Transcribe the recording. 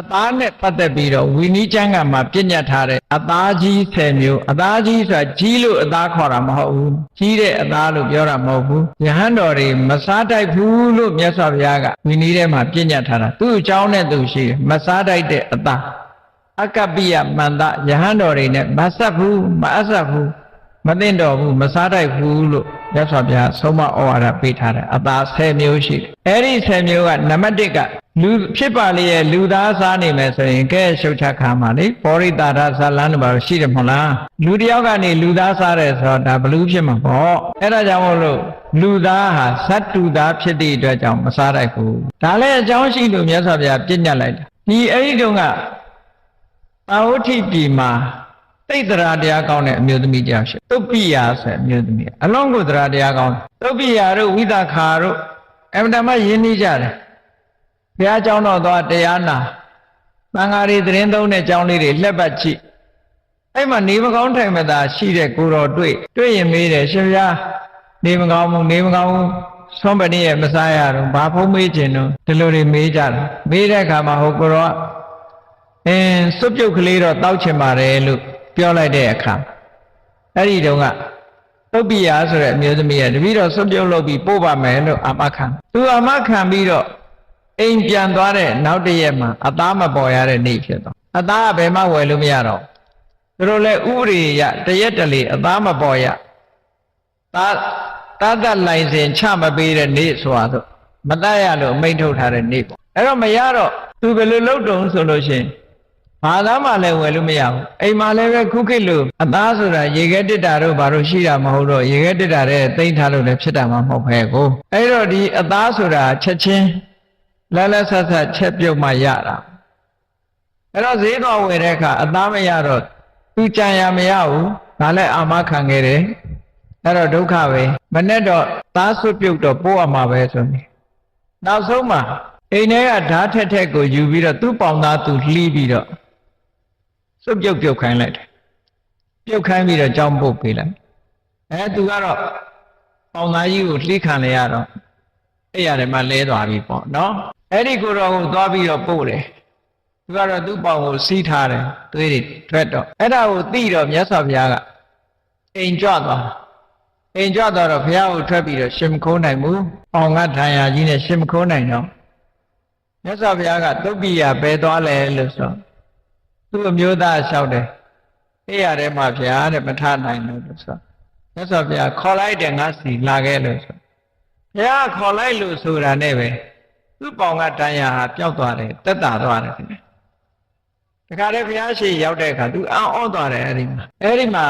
အသားနဲ့ပတ်သက်ပြီးတော့ဝီနီးကျမ်းကမှာပြညတ်ထားတဲ့အသားကြီး10မျိုးအသားကြီးဆိုတာကြီးလို့အသားခေါ်တာမဟုတ်ဘူးကြီးတဲ့အသားလို့ပြောတာမဟုတ်ဘူးယဟန်တော်တွေမစားတိုက်ဘူးလို့မြတ်စွာဘုရားကဝီနီးထဲမှာပြညတ်ထားတာသူ့အကြောင်းနဲ့သူရှိတယ်မစားတိုက်တဲ့အသားအကပ္ပိယမန္တယဟန်တော်တွေနဲ့မဆက်ဘူးမအပ်ဆက်ဘူး မသိမ့်တော်ဘူးမစားတိုက်ဘူးလို့မြတ်စွာဘုရားဆုံးမဩဝါဒပေးထားတယ်အသား10မျိုးရှိတယ်အဲ့ဒီ10မျိုးကနံပါတ်1ကလူဖြစ်ပါလေရဲ့လူသားစားနေမယ်ဆိုရင်ကဲရှုတ်ချခါမှာလေပောရိတာရဇာလန်းတို့ဘာလို့ရှိတယ်မဟုတ်လားလူတစ်ယောက်ကနေလူသားစားတယ်ဆိုတော့ဒါဘလူးဖြစ်မှာပေါ့အဲ့ဒါကြောင့်မို့လို့လူသားဟာသတ္တုသားဖြစ်တဲ့အတွက်ကြောင့်မစားတိုက်ဘူးဒါလည်းအကြောင်းရှိလို့မြတ်စွာဘုရားပြညတ်လိုက်တယ်ဒီအဲ့ဒီတုန်းကသာဝတိပြည်မှာ တိတ်တရာတရားကောင်းတဲ့အမျိုးသမီးကြောက်ရှိသုတ်ပိယာဆိုတဲ့အမျိုးသမီးအလုံးကိုတရာတရားကောင်းသုတ်ပိယာတို့ဝိသခာတို့အမှန်တမ်းရင်းနှီးကြတယ်ဘုရားကျောင်းတော်သွားတရားနာသံဃာတွေသတင်းသုံးတဲ့ကျောင်းလေးတွေလှက်ပတ်ကြည့်အဲ့မှာနေမကောင်းထိုင်မသာရှိတဲ့ကိုတော်တွေ့တွေ့ရင်မေးတယ်ရှင်ဗျာနေမကောင်းဘူးနေမကောင်းဘူးသွန်ပဏိရဲ့မစားရတော့ဘာဖုံးမေးခြင်းတော့ဒီလိုတွေမေးကြတယ်မေးတဲ့အခါမှာဟိုကိုတော်ကအင်းစွပ်ပြုတ်ကလေးတော့တောက်ချင်ပါတယ်လို့ ပြောလိုက်တဲ့အခါအဲ့ဒီတုန်းကသုတ်ပိယာဆိုတဲ့အမျိုးသမီးကတပည့်တော်စွပ်ပြုတ်လုပ်ပြီးပို့ပါမယ်လို့အာမခံသူအာမခံပြီးတော့အိမ်ပြန်သွားတဲ့နောက်တစ်ရက်မှာအသားမပေါ်ရတဲ့နေ့ဖြစ်သွားအသားကဘယ်မှဝယ်လို့မရတော့သူတို့လည်းဥပဒေရတရက်တလေအသားမပေါ်ရသာတတ်တတ်လိုင်စင်ချမပေးတဲ့နေ့ဆိုတာဆိုမတတ်ရလို့အမိန့်ထုတ်ထားတဲ့နေ့ပေါ့အဲ့တော့မရတော့သူဘယ်လိုလုပ်တုံးဆိုလို့ရှိရင် ဘာသာမှလည်းဝယ်လို့မရဘူးအိမ်မှာလည်းပဲခုခေတ်လို့အသားဆိုတာရေခဲတစ်တာတို့ဘာလို့ရှိတာမဟုတ်တော့ရေခဲတစ်တာတဲ့တိမ့်ထားလို့လည်းဖြစ်တာမှမဟုတ်ပဲကိုအဲ့တော့ဒီအသားဆိုတာချက်ချင်းလဲလဲဆက်ဆက်ချက်ပြုတ်မှရတာအဲ့တော့ဈေးတော်ဝယ်တဲ့အခါအသားမရတော့သူကြံရမရဘူးဒါလည်းအာမခံခဲ့တယ်အဲ့တော့ဒုက္ခပဲမနဲ့တော့သားဆွပြုတ်တော့ပို့ရမှာပဲဆိုနေနောက်ဆုံးမှာအိမ်ထဲကဓာတ်ထက်ထက်ကိုယူပြီးတော့သူ့ပေါင်သားသူလှီးပြီးတော့ စွတ်ပြုတ်ပြုတ်ခိုင်းလိုက်တယ်ပြုတ်ခိုင်းပြီးတော့ကြောင်းပုတ်ပေးလိုက်အဲသူကတော့ပေါင်သားကြီးကိုလှီးခံလိုက်ရတော့အဲ့ရတယ်မှလဲသွားပြီပေါ့နော်အဲ့ဒီကိုတော့ဟိုသွားပြီးတော့ပို့တယ်သူကတော့သူ့ပေါင်ကိုစီးထားတယ်သွေးတွေထွက်တော့အဲ့ဒါကိုသိတော့မြတ်စွာဘုရားကအိမ်ကြွသွားအိမ်ကြွသွားတော့ဘုရားကိုထွက်ပြီးတော့ရှင်မခိုးနိုင်ဘူးအောင်ကထံယာကြီးနဲ့ရှင်မခိုးနိုင်တော့မြတ်စွာဘုရားကသုတ်ပိယဘယ်သွားလဲလို့ဆို သူ့အမျိုးသားလျှောက်တယ်အဲ့ရထဲမှာဘုရားတဲ့မထနိုင်လို့လို့ဆိုမြတ်စွာဘုရားခေါ်လိုက်တယ်ငါစီလာခဲ့လို့ဆိုဘုရားခေါ်လိုက်လို့ဆိုတာနဲ့ပဲသူ့ပေါင်ကတန်ရာဟာပျောက်သွားတယ်တက်တာသွားတယ်ခင်ဗျတခါတည်းဘုရားရှိရောက်တဲ့အခါသူအောင်းအောသွားတယ်အဲ့ဒီမှာအဲ့ဒီမှာ